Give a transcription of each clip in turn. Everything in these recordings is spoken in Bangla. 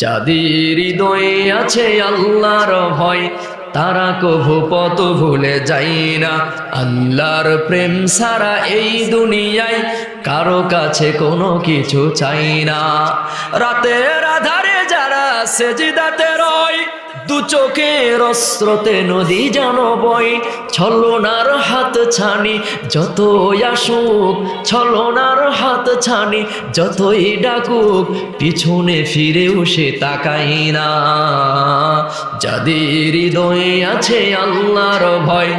যাদের হৃদয়ে আছে আল্লাহর ভয়, তারা কভু পত ভুলে যাই না। আল্লাহর প্রেম সারা এই দুনিয়ায় কারও কাছে কোনো কিছু চাই না। রাতের আধারে যারা সেজিদাতে রয় দু চোখের অস্ত্রতে নদী যেন বই ছলনার হাত ছানি, যতই আসুক, ছলনার হাত ছানি, যতই ডাকুক, পিছনে ফিরেও সে তাকাই না। যাদের হৃদয়ে আছে আল্লাহর ভয়,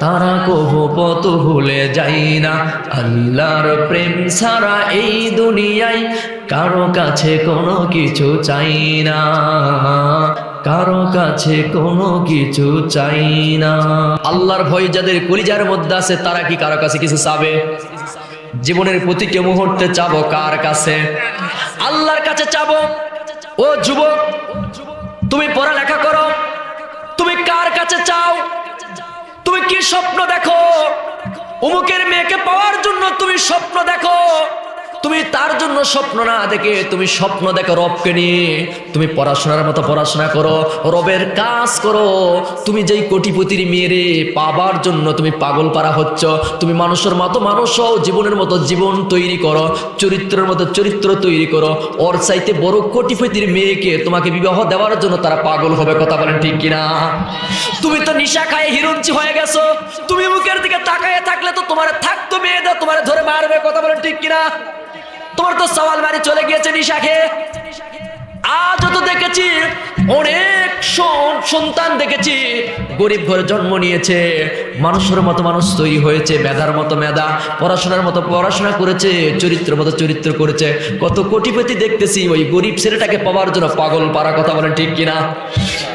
তারা কবু পত ভুলে যাই না। আল্লাহর প্রেম ছাড়া এই দুনিয়ায় কারও কাছে কোনো কিছু চাই না। কারও কাছে কোনো কিছু চাই না। আল্লাহর ভয় যাদের কলিজার মধ্যে আছে, তারা কি কারও কাছে কিছু চাবে? জীবনের প্রতিটি মুহূর্তে চাবো কার কাছে? আল্লাহর কাছে চাবো? ও যুবক, তুমি পড়ালেখা করো। তুমি কার কাছে চাও? তুমি কি স্বপ্ন দেখো? অমুকের মেয়েকে পাওয়ার জন্য তুমি স্বপ্ন দেখো। তুমি তার জন্য স্বপ্ন না দেখে তুমি স্বপ্ন দেখো রবকে নিয়ে। তুমি পড়াশোনার মতো পড়াশোনা করো, রবের কাজ করো। তুমি যেই কোটিপতির মেয়েরে পাবার জন্য তুমি পাগল পারা হচ্ছ, তুমি মানুষের মতো মানুষ হও, জীবনের মতো জীবন তৈরি করো, চরিত্রের মতো চরিত্র তৈরি করো। ওর চাইতে বড় কোটিপতির মেয়েকে তোমাকে বিবাহ দেওয়ার জন্য তারা পাগল হবে, কথা বলেন ঠিক কিনা? তুমি তো নিশা খায় হিরঞ্চি হয়ে গেছো। তুমি মুখের দিকে তাকায় থাকলে তো তোমার থাকতো মেয়ে দাও তোমার ধরে মারবে, কথা বলেন ঠিক কিনা? তোমার তো সওয়াল বাড়ি চলে গিয়েছে নিশা আজ তো দেখেছি অনেক সন- সন্তান দেখেছি, গরিব ঘরে জন্ম নিয়েছে, মানুষের মতো মানুষ তৈরি হয়েছে, মেধার মতো মেধা, পড়াশোনার মতো পড়াশোনা করেছে চরিত্র মতো চরিত্র করেছে। কত কোটিপতি দেখতেছি ওই গরিব ছেলেটাকে পাওয়ার জন্য পাগল পারা কথা বলেন ঠিক কিনা?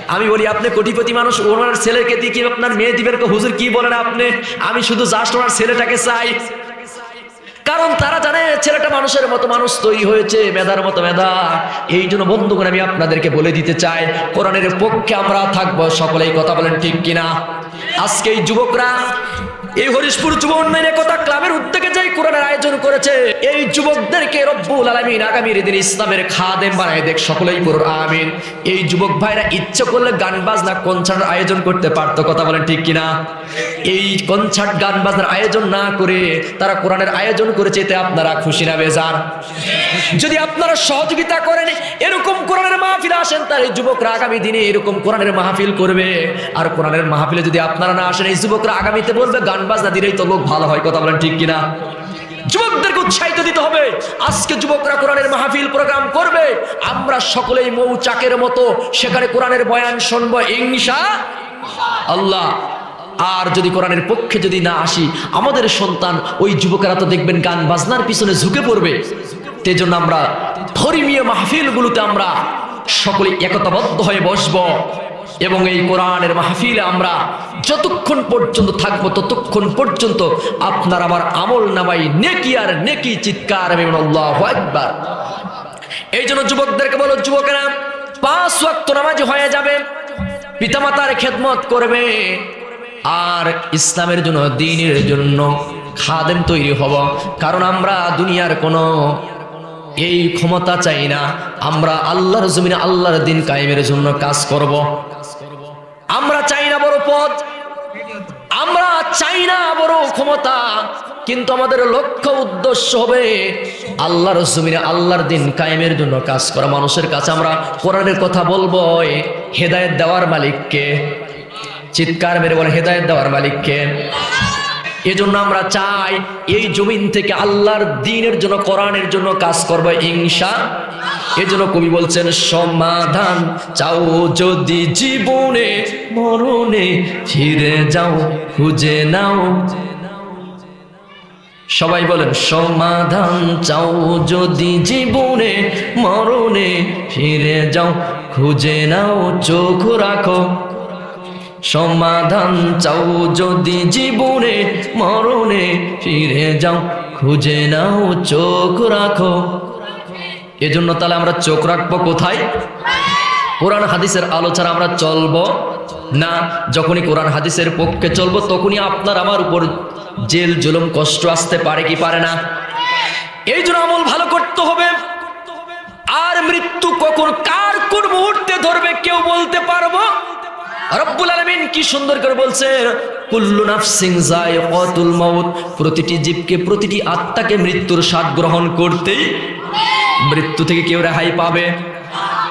আমি বলি, আপনি কোটিপতি মানুষ, ওনার ছেলেকে দিয়ে কি আপনার মেয়ে দিবেন? হুজুর কি বলেন আপনি? আমি শুধু জাস্ট ওনার ছেলেটাকে চাই। কারণ তারা জানে ছেলেটা মানুষের মতো মানুষ তৈরি হয়েছে, মেধার মতো মেধা। এই জন্য বন্ধুগণ, আমি আপনাদেরকে বলে দিতে চাই, কোরআনের পক্ষে আমরা থাকব। সকলেই কথা বলেন ঠিক কিনা? আজকে এই যুবকরা এই হরিশপুর যুব উন্নয়ন একতা ক্লাবের উদ্যোগে যে কোরআনের আয়োজন করেছে, এই যুবকদেরকে রব্বুল আলমিন আগামীর দিন ইসলামের খাদেম বানায় দেখ, সকলেই পড়ুন, আমিন। এই যুবক ভাইরা ইচ্ছে করলে গান বাজনা কনসার্ট আয়োজন করতে পারতো, কথা বলেন ঠিক কিনা? এই কনসার্ট গান বাজনার আয়োজন না করে তারা কোরআনের আয়োজন করেছে, এতে আপনারা খুশি না, বেজার? যদি আপনারা সহযোগিতা করেন, এরকম কোরআনের মাহফিল আসেন, তাহলে যুবকরা আগামী দিনে এরকম কোরআনের মাহফিল করবে। আর কোরআনের মাহফিলে যদি আপনারা না আসেন, এই যুবকরা আগামীতে বলবে, গান বাজনা দিলেই তো লোক ভালো হয়, কথা বলেন ঠিক কিনা? যুবকদেরকে উৎসাহিত দিতে হবে। আজকে যুবকরা কোরআনের মাহফিল প্রোগ্রাম করবে। আমরা সকলেই মৌচাকের মতো সেখানে কোরআনের বয়ান শুনব ইংসা আল্লাহ। আর যদি কোরআনের পক্ষে যদি না আসি, আমাদের সন্তান, ওই যুবকেরা তো দেখবেন গান বাজনার পিছনে ঝুঁকে পড়বে। সেই জন্য আমরা ধর্মীয় মাহফিলগুলোতে আমরা সকলে একতাবদ্ধ হয়ে বসব। এবং এই কোরআনের মাহফিলে আমরা যতক্ষণ পর্যন্ত থাকব, ততক্ষণ পর্যন্ত আপনার আমার আমল নামাই নেকি আর নেকি চিৎকার আকবার। এই জন্য যুবকদেরকে বলো, যুবকেরা, পাঁচ ওয়াক্ত নামাজ হয়ে যাবে, পিতামাতার খেদমত করবে, আর ইসলামের জন্য, দিনের জন্য খাদেম তৈরি হব। কারণ আমরা দুনিয়ার কোনো এই ক্ষমতা চাই না। আমরা আল্লাহর জমিনে আল্লাহর দিন কায়েমের জন্য কাজ করব। আমরা চাই না বড় পদ। আমরা চাই না বড় ক্ষমতা। কিন্তু আমাদের লক্ষ্য উদ্দেশ্য হবে আল্লাহর জমিনে আল্লাহর দিন কায়েমের জন্য কাজ করা। মানুষের কাছে আমরা কোরআনের কথা বলব হেদায়েত দেওয়ার মালিককে। চিৎকার মেরে বলে হেদায়েত দেওয়ার মালিককে। এজন্য আমরা চাই এই জমিন থেকে আল্লাহর দিনের জন্য, কোরআনের জন্য কাজ করব ইনশা। এজন্য কবি বলছেন, সমাধান চাও যদি জীবনে, মরণে ফিরে যাও, খুঁজে নাও। সবাই বলেন, সমাধান চাও যদি জীবনে, মরণে ফিরে যাও, খুঁজে নাও, চোখ রাখো। সমাধান চাও যদি জীবনে, মরণে ফিরে যাও। খুঁজে নাও, চোখ রাখো। এজন্য তাহলে আমরা চোখ রাখব কোথায়? কোরআন হাদিসের আলোচনা আমরা চলবো না? যখনই কোরআন হাদিসের পক্ষে চলবো, তখনই আপনার আমার উপর জেল, জুলুম, কষ্ট আসতে পারে কি পারে না? এই জন্য আমল ভালো করতে হবে। আর মৃত্যু কখন, কার কোন রব্বুল আলমিন কি সুন্দর করে বলছে কুল্লু নাফসিং অতুল মাউত। প্রতিটি জীবকে, প্রতিটি আত্মাকে মৃত্যুর স্বাদ গ্রহণ করতেই মৃত্যু থেকে কেউ রেহাই পাবে।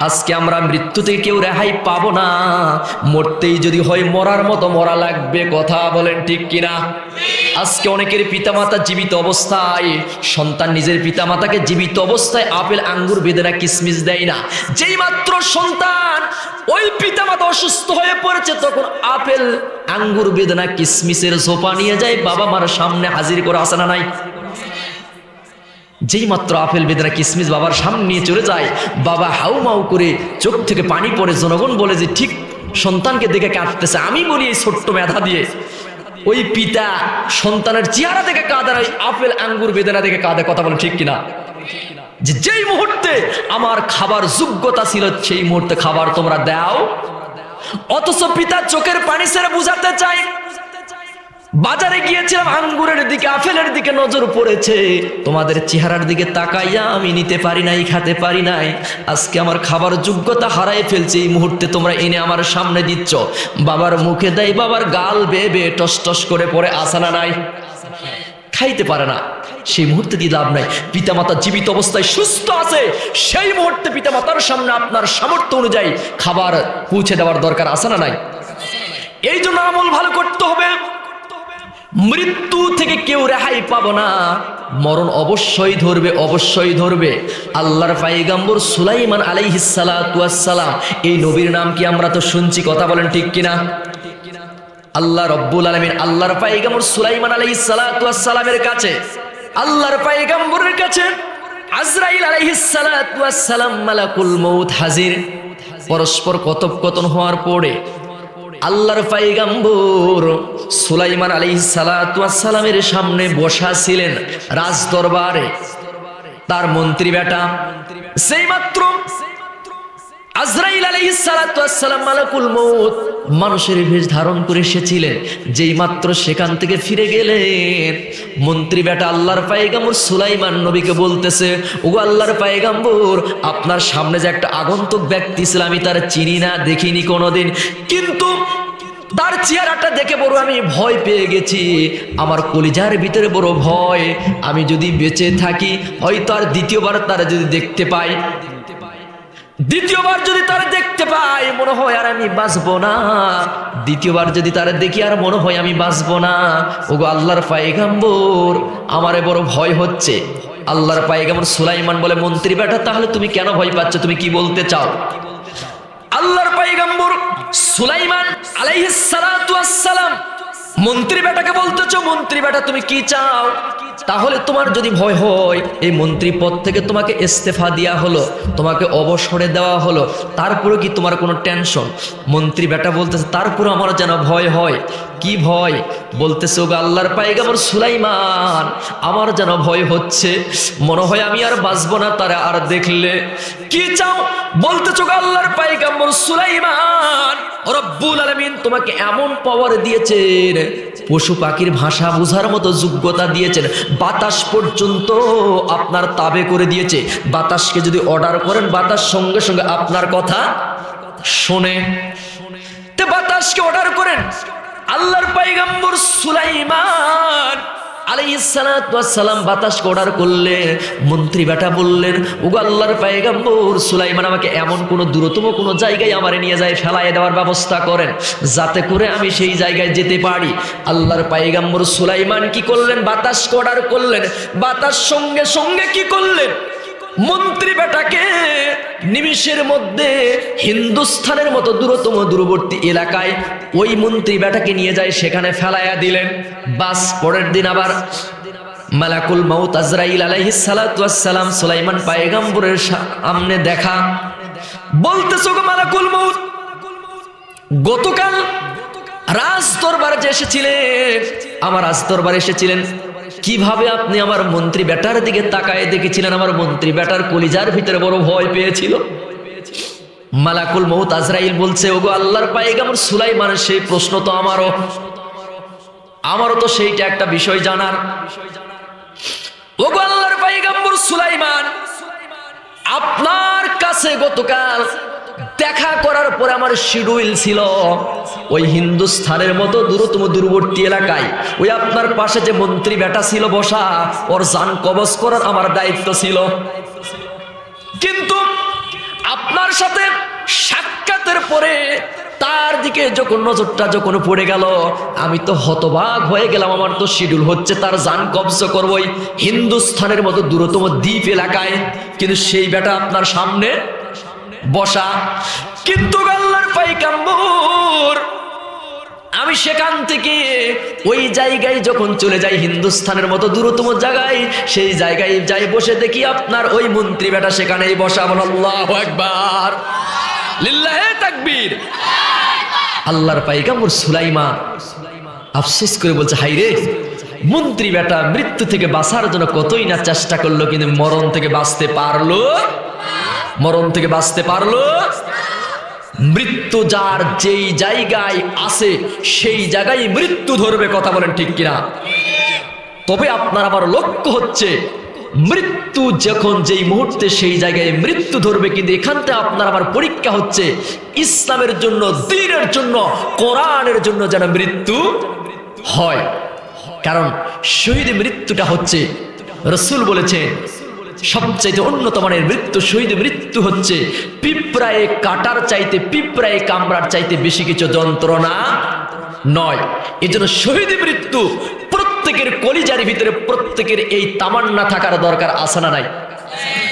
আজকে আমরা মৃত্যু থেকে কেউ রেহাই পাবো না। মরতেই যদি হয় মরার মতো মরা লাগবে, কথা বলেন ঠিক কিনা? আজকে অনেকের পিতামাতা জীবিত অবস্থায়, সন্তান নিজের পিতামাতাকে জীবিত অবস্থায় আপেল, আঙ্গুর, বেদনা, কিসমিস দেয় না। যেই মাত্র সন্তান ওই পিতামাতা অসুস্থ হয়ে পড়েছে, তখন আপেল, আঙ্গুর, বেদনা, কিসমিসের সোপা নিয়ে যায়, বাবা মার সামনে হাজির করে আসে না নাই? যেই মাত্র আপেল বেদনা কিসমিস বাবার সামনে নিয়ে চলে যায়, বাবা হাউ মাউ করে চোখ থেকে পানি পড়ে জনগণ বলে যে, ঠিক সন্তানকে দেখে কাঁদতেছে। আমি বলি এই ছোট্ট মেধা দিয়ে। ওই পিতা সন্তানের চেহারা দেখে কাঁদে ওই আপেল আঙ্গুর বেদনা দেখে কাঁদে। কথা বলে ঠিক কিনা? যে যেই মুহূর্তে আমার খাবার যোগ্যতা ছিল, সেই মুহূর্তে খাবার তোমরা দাও। অথচ পিতা চোখের পানি ছেড়ে বুঝাতে চাই বাজারে গিয়েছিলাম, আঙ্গুরের দিকে, আপেলের দিকে নজর পড়েছে। তোমাদের চেহারার দিকে তাকাইয়া আমি নিতে পারি নাই, খেতে পারি নাই। আজকে আমার খাবার যোগ্যতা হারাই ফেলছে, এই মুহূর্তে তোমরা এনে আমার সামনে দিচ্ছ। বাবার মুখে দেয়, বাবার গাল বেয়ে টস টস করে পড়ে আসানা নাই? খাইতে পারে না। সেই মুহূর্তে দিয়ে লাভ নাই। পিতামাতা জীবিত অবস্থায় সুস্থ আছে। সেই মুহূর্তে পিতামাতার সামনে আপনার সামর্থ্য অনুযায়ী খাবার পৌঁছে দেওয়ার দরকার আছে না নাই? এই জন্য আমল ভালো করতে মৃত্যু থেকে কেউ রেহাই পাবো না। মরণ অবশ্যই ধরবে অবশ্যই ধরবে। আল্লাহর পাইগাম্বর সুলাইমান আলাইহিসালাম এই নবীর নাম কি আমরা তো শুনছি, কথা বলেন ঠিক কিনা? আল্লাহ রব্বুল আলমিন আল্লাহর পাইগাম্বর সুলাইমান আলাইহিসালামের কাছে, আল্লাহর পাইগাম্বরের কাছে আজরাইল আলাইহিসালাম মালাকুল মৌত হাজির। পরস্পর কথোপকথন হওয়ার পরে আল্লাহর পাইগাম্বর সুলাইমান আলী সালাতামের সামনে বসা ছিলেন রাজ দরবারে তার মন্ত্রী বেটা সেই মাত্র আজরাইল আলী সালাম মালাকুল মৌত মানুষের বেশ ধারণ করে এসেছিলেন। যেই মাত্র সেখান থেকে ফিরে গেলেন। মন্ত্রী বেটা আল্লাহর পায়গাম্বর সুলাইমান নবীকে বলতেছে ও আল্লাহর পায়গাম্বর, আপনার সামনে যে একটা আগন্তুক ব্যক্তি ছিল, আমি তার চিনি না, দেখিনি কোনোদিন। কিন্তু তার চেহারাটা দেখে বড় আমি ভয় পেয়ে গেছি। আমার কলিজার ভিতরে বড় ভয়। আমি যদি বেঁচে থাকি, হয়তো আর দ্বিতীয়বার তারা যদি দেখতে পাই। দ্বিতীয়বার যদি তারা দেখতে পাই, মনে হয় আর আমি বাঁচবো না। দ্বিতীয়বার যদি তারা দেখি, আর মনে হয় আমি বাঁচবো না। ওগো আল্লাহর পায়গাম্বর, আমারে বড় ভয় হচ্ছে। আল্লাহর পায়গাম্বর সুলাইমান বলে, মন্ত্রী বেটা, তাহলে তুমি কেন ভয় পাচ্ছ? তুমি কি বলতে চাও? আল্লাহর পাইগাম্বর সুলাইমান আলাইহিস সালাম, মন্ত্রী বেটাকে বলতেছো? মন্ত্রী বেটা, তুমি কি চাও? তাহলে তোমার যদি ভয় হয়, এই মন্ত্রী পদ থেকে তোমাকে ইস্তেফা দেওয়া হলো, তোমাকে অবসরে দেওয়া হলো তারপরে কি তোমার কোনো টেনশন মন্ত্রী বেটা বলতেছে তারপরে আমার যেন ভয় হয়। কি ভয়? বলতেছে, ওগো আল্লাহর পাইগামর সুলাইমান, আমার যেন ভয় হচ্ছে। মনে হয় আমি আর বাঁচবো না, তারা আর দেখলে। কি চাও? বলতেছো গো আল্লাহর পাইগাম্বর সুলাইমান, রব্বুল আলামিন তোমাকে এমন পাওয়ার দিয়েছেন, পশু পাখির ভাষা বোঝার মতো যোগ্যতা দিয়েছেন। বাতাস পর্যন্ত আপনার তাবে করে দিয়েছে। বাতাসকে যদি অর্ডার করেন, বাতাস সঙ্গে সঙ্গে আপনার কথা শোনে। বাতাসকে অর্ডার করেন। আল্লাহর পাইগাম্বর সুলাইমান আলাইসালাম বাতাসকে অর্ডার করলেন। মন্ত্রী বেটা বললেন, ওগো আল্লাহর পায়গাম্বর সুলাইমান, আমাকে এমন কোনো দূরতম কোনো জায়গায় আমারে নিয়ে যায়, ফেলায় দেওয়ার ব্যবস্থা করেন। যাতে করে আমি সেই জায়গায় যেতে পারি। আল্লাহর পায়গাম্বর সুলাইমান কি করলেন? বাতাসকে অর্ডার করলেন। বাতাস সঙ্গে সঙ্গে কি করলেন? মন্ত্রী বেটাকে নিমিষের মধ্যে হিন্দুস্থানের মতো দূরতম দূরবর্তী এলাকায় ওই মন্ত্রী বেটাকে নিয়ে যায়, সেখানে ফেলাইয়া দিলেন। বাস, পরের দিন আবার মালাকুল মাউত আজরাইল আলাইহিস সালাম সুলাইমান পায়গাম্বরের সামনে দেখা। বলতেছো গো মালাকুল মাউত, গতকাল রাজ দরবারে যে এসেছিলেন, আমার রাজ দরবারে এসেছিলেন। কীভাবে আপনি আমার মন্ত্রী বেটার দিকে তাকায় দেখেছিলেন? আমার মন্ত্রী বেটার কলিজার ভিতরে বড় ভয় পেয়েছিল। মালাকুল মৌত আজরাইল বলছে, ওগো আল্লাহর পাইগামর সুলাইমানের সেই প্রশ্ন তো আমারও। আমারও তো সেইটা একটা বিষয় জানার। ওগো আল্লাহর পাইগাম্বর সুলাইমান, আপনার কাছে গতকাল দেখা করার পরে আমার শিডিউল ছিল। ওই হিন্দুস্থানের মতো দূরতম দূরবর্তী এলাকায়। ওই আপনার পাশে যে মন্ত্রী বেটা ছিল বসা, ওর যান কবজ করার আমার দায়িত্ব ছিল। কিন্তু আপনার সাথে সাক্ষাতের পরে তার দিকে যখন নজরটা যখন পড়ে গেল, আমি তো হতবাক হয়ে গেলাম। আমার তো শিডিউল হচ্ছে, তার যান কবজ করবই হিন্দুস্থানের মতো দূরতম দ্বীপ এলাকায়। কিন্তু সেই বেটা আপনার সামনে বসা। কিন্তু আল্লাহর পাইকাম্বর আমি সেখান থেকে ওই জায়গায় যখন চলে যাই হিন্দুস্থানের মতো দূরতম জায়গায়, সেই জায়গায় যাই বসে দেখি আপনার ওই মন্ত্রী বেটা সেখানেই বসা। বল, আল্লাহ একবার লিল্লাহে তাকবীর। আল্লাহর পাইকাম্বর সুলাইমা আফসোস করে বলছে হাই রে, মন্ত্রী বেটা মৃত্যু থেকে বাঁচার জন্য কতই না চেষ্টা করল, কিন্তু মরণ থেকে বাঁচতে পারল? মরণ থেকে বাঁচতে পারল। মৃত্যু যার যেই জায়গায় আছে, সেই জায়গায় মৃত্যু ধরবে কথা বলেন ঠিক কিনা? তবে আপনার আমার লক্ষ্য হচ্ছে, মৃত্যু যখন যেই মুহূর্তে সেই জায়গায় মৃত্যু ধরবে, কিন্তু এখান থেকে আপনার আমার পরীক্ষা হচ্ছে, ইসলামের জন্য, দিনের জন্য, কোরআনের জন্য যেন মৃত্যু হয়। কারণ শহীদ মৃত্যুটা হচ্ছে, রসুল বলেছেন সবচাইতে উন্নত মানের মৃত্যু, শহীদ মৃত্যু হচ্ছে পিঁপড়ায় কাটার চাইতে, পিঁপড়ায় কামড়ার চাইতে বেশি কিছু যন্ত্রণা নয়। এজন্য জন্য শহীদ মৃত্যু প্রত্যেকের কলিজার ভিতরে প্রত্যেকের এই তামান্না থাকার দরকার আসে না নাই?